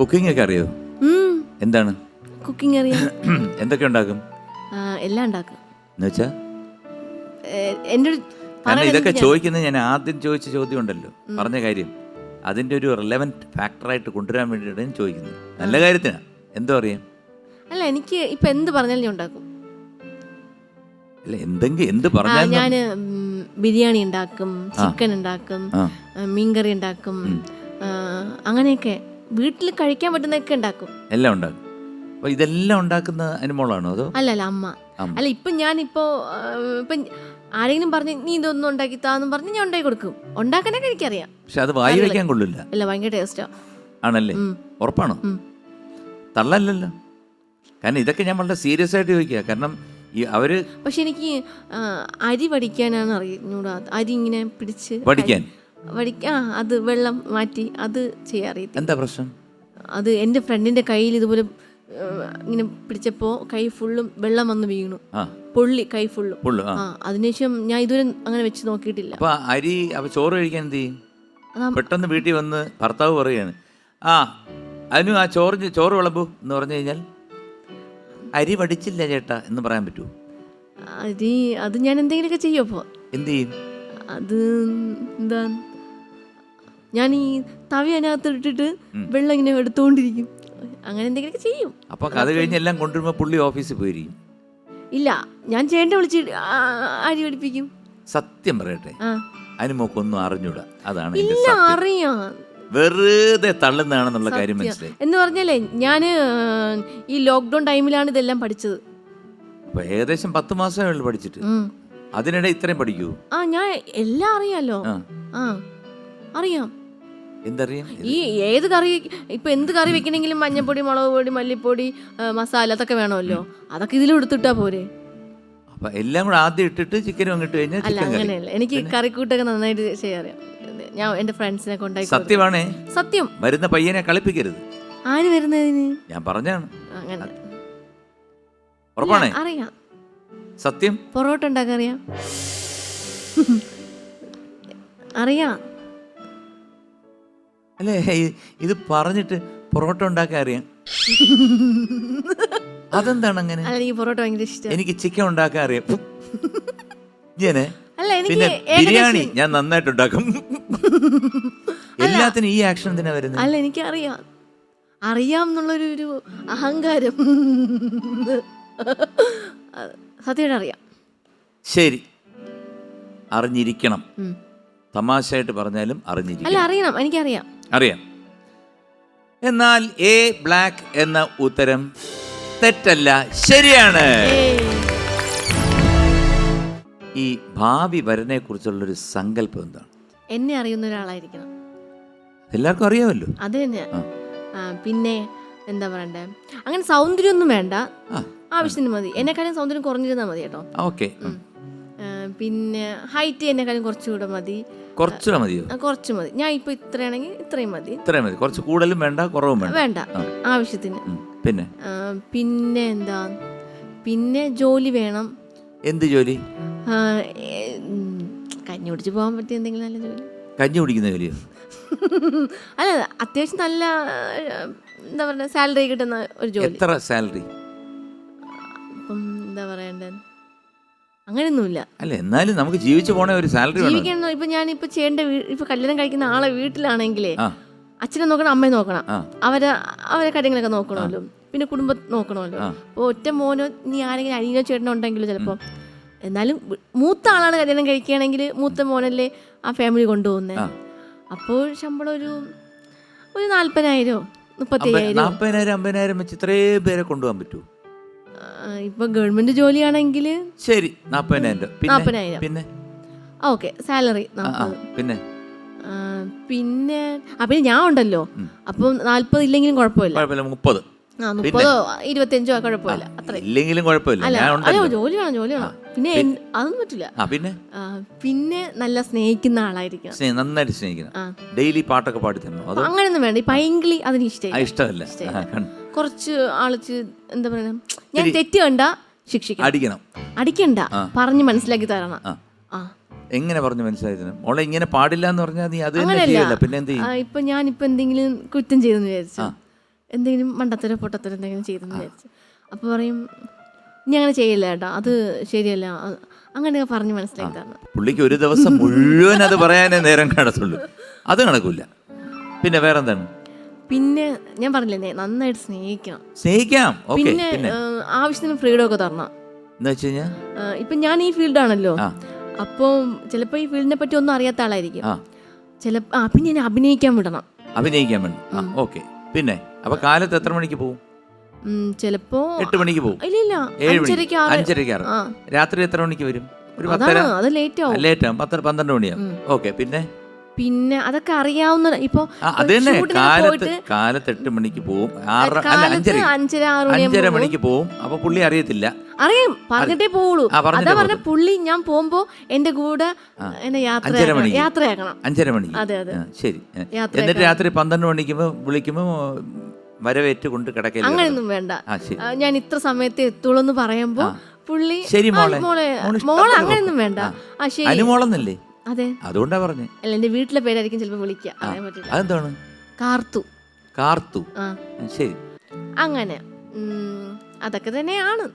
Cooking ഒക്കെ അറിയോ? എന്താണ്? കുക്കിംഗ് അറിയാം. എന്തൊക്കെ ഉണ്ടാക്കും? ആ, എല്ലാം ഉണ്ടാക്കും. എന്നുവെച്ചാ ഏ, എന്റെ ഒരു കാരണം ഇതൊക്കെ ചോദിക്കുന്നത് ഞാൻ ആദ്യം ചോദിച്ച ചോദ്യം ഉണ്ടല്ലോ. പറഞ്ഞ കാര്യം. അതിന്റെ ഒരു റിലവന്റ് ഫാക്ടറായിട്ട് കൊണ്ടുവരാൻ വേണ്ടിയിട്ടാണ് ഞാൻ ചോദിക്കുന്നത്. നല്ല കാര്യത്തിനാ. എന്തോ അറിയാം. അല്ല എനിക്ക് ഇപ്പൊ എന്ത് പറഞ്ഞാലും ഞാൻ ഉണ്ടാക്കും. അല്ല എന്തെങ്കിലും എന്ത് ആ, പറഞ്ഞാലും ഞാൻ ഉം, ബിരിയാണി ഉണ്ടാക്കും ചിക്കൻ ഉണ്ടാക്കും ആ. ആ, മീൻകറി ഉണ്ടാക്കും ആ, അങ്ങനെയൊക്കെ. വീട്ടിൽ കഴിക്കാൻ പറ്റുന്നൊക്കെ ഉണ്ടാക്കും. എല്ലാം ഉണ്ടാക്കും. അപ്പൊ ഇതെല്ലാം ഉണ്ടാക്കുന്ന അനുമോളാണോ അതോ? അല്ല അല്ല അമ്മ. അമ്മ. അല്ല ഇപ്പൊ ഞാൻ ഇപ്പോ ഇപ്പൊ ആരെങ്കിലും പറഞ്ഞു നീ ഇതൊന്നും ഉണ്ടാക്കി താന്നും പറഞ്ഞ് ഞാൻ ഉണ്ടാക്കി കൊടുക്കും. ഉണ്ടാക്കാനൊക്കെ എനിക്കറിയാം. പക്ഷെ അത് വായി വയ്ക്കാൻ കൊള്ളില്ല. അല്ല ഭയങ്കര ടേസ്റ്റാ ആണല്ലേ? ഉം. ഉറപ്പാണോ? ഉം. തള്ളല്ലല്ലോ. കാരണം ഇതൊക്കെ ഞാൻ വളരെ സീരിയസ് ആയിട്ട് ചോദിക്കുക. കാരണം ഈ അവർ പക്ഷെ എനിക്ക് ആ, അരി വടിക്കാനാണ് അറിഞ്ഞൂടാ അരി ഇങ്ങനെ പിടിച്ച് പഠിക്കാൻ വടിക്ക ആ അത് വെള്ളം മാറ്റി അത് ചെയ്യാൻ എന്താ പ്രശ്നം? അത് എന്റെ ഫ്രണ്ടിന്റെ കയ്യിൽ ഇതുപോലെ ഇങ്ങനെ പിടിച്ചപ്പോൾ കൈ ഫുള്ളും വെള്ളം വന്ന് വീണു. ആ. പൊള്ളി കൈ ഫുള്ളും. പുള്ളു ആ. ആ അതിനുശേഷം ഞാൻ ഇതുവരെ അങ്ങനെ വെച്ച് നോക്കിയിട്ടില്ല. അപ്പൊ അരി അപ്പൊ ചോറ് കഴിക്കാൻ എന്ത് ചെയ്യും? അതാ- പെട്ടെന്ന് വീട്ടിൽ വന്ന് ഭർത്താവ് പറയാണ് ആ അതിനു ആ ചോറ് ചോറ് വിളമ്പൂ എന്ന് പറഞ്ഞു കഴിഞ്ഞാൽ അരി വടിച്ചില്ല ചേട്ടാ എന്ന് പറയാൻ പറ്റുമോ അരി അത് ഞാൻ എന്തെങ്കിലുമൊക്കെ ചെയ്യും അപ്പോൾ എന്ത് ചെയ്യും? അത് എന്താ? ഞാൻ ഈ തവി അതിനകത്ത് ഇട്ടിട്ട് വെള്ളം ഇങ്ങനെ എടുത്തുകൊണ്ടിരിക്കും അങ്ങനെ എന്തെങ്കിലുമൊക്കെ ചെയ്യും. അപ്പൊ അത് കഴിഞ്ഞ് എല്ലാം കൊണ്ടുവരുമ്പോ പുള്ളി ഓഫീസിൽ പോയിരിക്കും. ഇല്ല ഞാൻ ചേട്ടനെ വിളിച്ച് അരി പഠിപ്പിക്കും. സത്യം പറയട്ടെ. അനുമോക്കൊന്നും അറിഞ്ഞൂടാ. അതാണ് ഇല്ല അറിയാ. വെറുതെ തള്ളുന്നതാണെന്നുള്ള കാര്യം മനസ്സിലായി. എന്ന് പറഞ്ഞാലേ ഞാൻ ഈ ലോക്ക്ഡൗൺ ടൈമിലാണ് ഇതെല്ലാം പഠിച്ചത്. ഏകദേശം പത്ത് മാസമേ ഉള്ളൂ പഠിച്ചിട്ട്. അതിനിടെ ഇത്രയും പഠിക്കൂ. ആ ഞാൻ എല്ലാം അറിയാലോ. ആ. ആ അറിയാം. എന്തറിയാം? ഈ ഏത് കറി ഇപ്പൊ എന്ത് കറി വെക്കണെങ്കിലും മഞ്ഞപ്പൊടി മുളക് പൊടി മല്ലിപ്പൊടി ആ, മസാല അതൊക്കെ വേണമല്ലോ. അതൊക്കെ ഇതിലും എടുത്തിട്ടാ പോരെ. അപ്പൊ എല്ലാം കൂടെ ആദ്യം ഇട്ടിട്ട് ചിക്കനും അങ്ങോട്ട് കഴിഞ്ഞാൽ അല്ല ചിക്കൻ കറി. അങ്ങനെയല്ല. എനിക്ക് കറിക്കൂട്ടൊക്കെ നന്നായിട്ട് ചെയ്യാറിയാം. ഞാൻ എന്റെ ഫ്രണ്ട്സിനെ കൊണ്ടായി സത്യമാണേ സത്യം. വരുന്ന പയ്യനെ കളിപ്പിക്കരുത്. ആര് വരുന്നതിന്? ഞാൻ പറഞ്ഞാണ് അങ്ങനെ. ഉറപ്പാണേ? അറിയാം. സത്യം? പൊറോട്ട ഉണ്ടാക്കാൻ അറിയാം. അറിയാം. അല്ലേ ഇത് പറഞ്ഞിട്ട് പൊറോട്ട ഉണ്ടാക്കാൻ അറിയാം. അതെന്താണ് അങ്ങനെ? അല്ല എനിക്ക് പൊറോട്ട ഭയങ്കര ഇഷ്ടം. എനിക്ക് ചിക്കൻ ഉണ്ടാക്കാൻ അറിയാം. ഇങ്ങനെ അല്ല എനിക്ക് പിന്നെ ഏകദേശം- ബിരിയാണി ഞാൻ നന്നായിട്ട് ഉണ്ടാക്കും. എല്ലാത്തിനും ഈ ആക്ഷൻ എന്തിനാ വരുന്നത്? അല്ല എനിക്ക് അറിയാം അറിയാം എന്നുള്ളൊരു ഒരു അഹങ്കാരം. സത്യമായിട്ട് അറിയാം ശരി. അറിഞ്ഞിരിക്കണം. ഉം. തമാശയായിട്ട് പറഞ്ഞാലും അറിഞ്ഞിരിക്കണം. അല്ല അറിയണം. എനിക്കറിയാം. അറിയാം. എന്നാൽ എ ബ്ലാക്ക് എന്ന ഉത്തരം തെറ്റല്ല ശരിയാണ്. ഏയ്. ഈ ഭാവി വരനെ കുറിച്ചുള്ളൊരു സങ്കല്പം എന്താണ്? എന്നെ അറിയുന്ന ഒരാളായിരിക്കണം. എല്ലാവർക്കും അറിയാമല്ലോ. അത് തന്നെ. ആ. ആ, പിന്നെ എന്താ പറയണ്ടേ? അങ്ങനെ സൗന്ദര്യമൊന്നും വേണ്ട. ആ. ആവശ്യത്തിന് മതി. എന്നെക്കാളും സൗന്ദര്യം കുറഞ്ഞിരുന്നാൽ മതി കേട്ടോ. ഓക്കെ. പിന്നെ ഹൈറ്റ് എന്നെക്കാളും കുറച്ചുകൂടെ മതി. കുറച്ചുകൂടെ മതിയോ? കുറച്ച് മതി. ഞാൻ ഇപ്പൊ ഇത്രയാണെങ്കിൽ ഇത്രയും മതി. ഇത്രയും മതി. കുറച്ച് കൂടുതലും വേണ്ട കുറവും വേണ്ട. വേണ്ട. ആവശ്യത്തിന്. പിന്നെ? പിന്നെ എന്താ? പിന്നെ ജോലി വേണം. എന്ത് ജോലി? കഞ്ഞി കുടിച്ച് പോകാൻ പറ്റിയ എന്തെങ്കിലും നല്ല ജോലി? കഞ്ഞി കുടിക്കുന്ന ജോലിയോ? അല്ല അത്യാവശ്യം നല്ല എന്താ പറയുക സാലറി കിട്ടുന്ന ഒരു ജോലി. എത്ര സാലറി? അങ്ങനെയൊന്നുമില്ല. അല്ല എന്നാലും നമുക്ക് ജീവിച്ചു പോണ ഒരു സാലറി വേണം. ജീവിക്കണം? ഇപ്പൊ ഞാൻ ഇപ്പൊ ചേട്ടന്റെ ഇപ്പൊ കല്യാണം കഴിക്കുന്ന ആളെ വീട്ടിലാണെങ്കിലേ ആ. അച്ഛനെ നോക്കണം അമ്മയെ നോക്കണം. ആ. അവരെ അവരെ കാര്യങ്ങളൊക്കെ നോക്കണമല്ലോ. പിന്നെ കുടുംബം നോക്കണമല്ലോ. അപ്പൊ അപ്പോൾ ഒറ്റ മോനോ നീ ആരെങ്കിലും അനിയനോ ചേട്ടനോ ഉണ്ടെങ്കിലോ ചിലപ്പോൾ എന്നാലും വി- മൂത്ത ആളാണ് കല്യാണം കഴിക്കുകയാണെങ്കിൽ മൂത്ത മോനല്ലേ ആ ഫാമിലി കൊണ്ടുപോകുന്നത്. അപ്പോൾ ശമ്പളം ഒരു ഒരു നാല്പതിനായിരോ മുപ്പത്തയ്യായിരോ. നാൽപ്പതിനായിരം അമ്പതിനായിരം വെച്ച് ഇത്രയും പേരെ കൊണ്ടുപോകാൻ പറ്റുമോ ഇപ്പൊ ഗവൺമെന്റ് ജോലിയാണെങ്കിൽ ശരി പിന്നെ? പിന്നെ? ഓക്കെ സാലറി ആ, ആ, പിന്നെ? പിന്നെ ആ പിന്നെ ഞാൻ ഉണ്ടല്ലോ. അപ്പം നാല്പത് ഇല്ലെങ്കിലും കുഴപ്പമില്ല. കുഴപ്പമില്ല മുപ്പത്. ആ മുപ്പതോ ഇരുപത്തഞ്ചോ കുഴപ്പമില്ല. അത്ര. ഇല്ലെങ്കിലും കുഴപ്പമില്ല. അല്ല ഞാൻ ഉണ്ടല്ലോ. ജോലി വേണം ജോലി വേണം. പിന്നെ എൻ- അതൊന്നും പറ്റില്ല. ആ പിന്നെ? ആ, പിന്നെ നല്ല സ്നേഹിക്കുന്ന ആളായിരിക്കണം. സ്നേഹം നന്നായിട്ട് സ്നേഹിക്കണം. ആ. ഡെയിലി പാട്ടൊക്കെ പാടി തരണോ. അതോ? വേണ്ട. ഈ പൈങ്കിളി അതിന് ആ ഇഷ്ടമില്ല. ഇഷ്ടമല്ല. ആ, കൺ- കുറച്ച് ആളിച്ച് എന്താ പറയുക ഞാൻ തെറ്റ് കണ്ട ശിക്ഷിക്കണം. അടിക്കണം. അടിക്കണ്ട. പറഞ്ഞു മനസ്സിലാക്കി തരണം. ആ. എങ്ങനെ പറഞ്ഞു മനസ്സിലായിരുന്നു മോളെ ഇങ്ങനെ പാടില്ല എന്ന് പറഞ്ഞാൽ നീ അത് ചെയ്യല്ല. പിന്നെ എന്ത് ചെയ്യും? ഇപ്പൊ ഞാൻ ഇപ്പൊ എന്തെങ്കിലും കുറ്റം ചെയ്തെന്ന് വിചാരിച്ചു. എന്തെങ്കിലും മണ്ടത്തരോ പൊട്ടത്തരോ എന്തെങ്കിലും ചെയ്തെന്ന് വിചാരിച്ചു. അപ്പൊ പറയും ഇനി അങ്ങനെ ചെയ്യില്ല ഏട്ടാ. അത് ശരിയല്ല. അങ്ങനെ പറഞ്ഞു പറഞ്ഞ് മനസ്സിലാക്കി തരണം. പുള്ളിക്ക് ഒരു ദിവസം മുഴുവൻ അത് പറയാനേ നേരം കാണത്തുള്ളൂ. അത് നടക്കൂല. പിന്നെ വേറെന്താണ്? പിന്നെ ഞാൻ പറഞ്ഞില്ലേ നന്നായിട്ട് സ്നേഹിക്കണം. സ്നേഹിക്കാം? ഓക്കേ പിന്നെ പിന്നെ. ഏഹ്, ആവശ്യത്തിന് ഫ്രീഡം ഒക്കെ തരണം. എന്ന് വെച്ച് കഴിഞ്ഞാൽ ഏഹ്, ഇപ്പം ഞാൻ ഈ ഫീൽഡാണല്ലോ ആ. അപ്പോൾ ചിലപ്പോൾ ഈ ഫീൽഡിനെ പറ്റി ഒന്നും അറിയാത്ത ആളായിരിക്കും. ആ. ആ പിന്നെ എന്നെ അഭിനയിക്കാൻ വിടണം. അഭിനയിക്കാൻ വേണ്ടി. ആ ഓക്കെ. പിന്നെ അപ്പൊ കാലത്ത് എത്ര മണിക്ക് പോകും ഉം, ചിലപ്പോ എട്ട് മണിക്ക് പോകും ഇല്ല ഇല്ല. ഏഴ് അഞ്ചരയ്ക്ക് മണിക്ക് ആറ്. അഞ്ചരയ്ക്ക് ആറ്. ആ. രാത്രി എത്ര മണിക്ക് വരും? ഒരു പത്തര? അതാണ് അത് ലേറ്റ് ആവും. ലേറ്റ് പത്തര പന്ത്രണ്ട് മണിയാകും ഓക്കെ പിന്നെ? പിന്നെ അതൊക്കെ അറിയാവുന്ന ഇപ്പൊ കാലത്ത് കാലത്ത് എട്ട് മണിക്ക് പോവും. ആറ് അഞ്ചര അഞ്ചര അഞ്ചര മണിക്ക് പോവും. അപ്പൊ പുള്ളി അറിയത്തില്ല. അറിയാം. പറഞ്ഞിട്ടേ പോവുള്ളൂ. അതാ പറഞ്ഞ പുള്ളി ഞാൻ പോകുമ്പോ എന്റെ കൂടെ എന്നെ യാത്ര. യാത്രയാക്കണം അഞ്ചര മണിക്ക്. അതെ അതെ. ശരി. എന്നിട്ട് രാത്രി പന്ത്രണ്ട് മണിക്ക് വിളിക്കുമ്പോ വരവേറ്റ് കൊണ്ട് കിടക്കില്ല അങ്ങനെയൊന്നും വേണ്ട. ഞാൻ ഇത്ര സമയത്ത് എത്തുള്ളൂ എന്ന് പറയുമ്പോ പുള്ളി ശരി മോളെ. മോളെ മോളെ അങ്ങനെയൊന്നും. വേണ്ട. ആ. ആ ശരി. അനുമോളെന്നല്ലേ? അതെ. അതുകൊണ്ടാ പറഞ്ഞേ. അല്ല എന്റെ വീട്ടിലെ പേരായിരിക്കും ചിലപ്പോ വിളിക്കുക. അറിയാൻ പറ്റില്ല. അതെന്താണ്? കാർത്തു. കാർത്തു. ആ. ആ, ശരി. അങ്ങനെ. ഉം, അതൊക്കെ തന്നെയാണ്.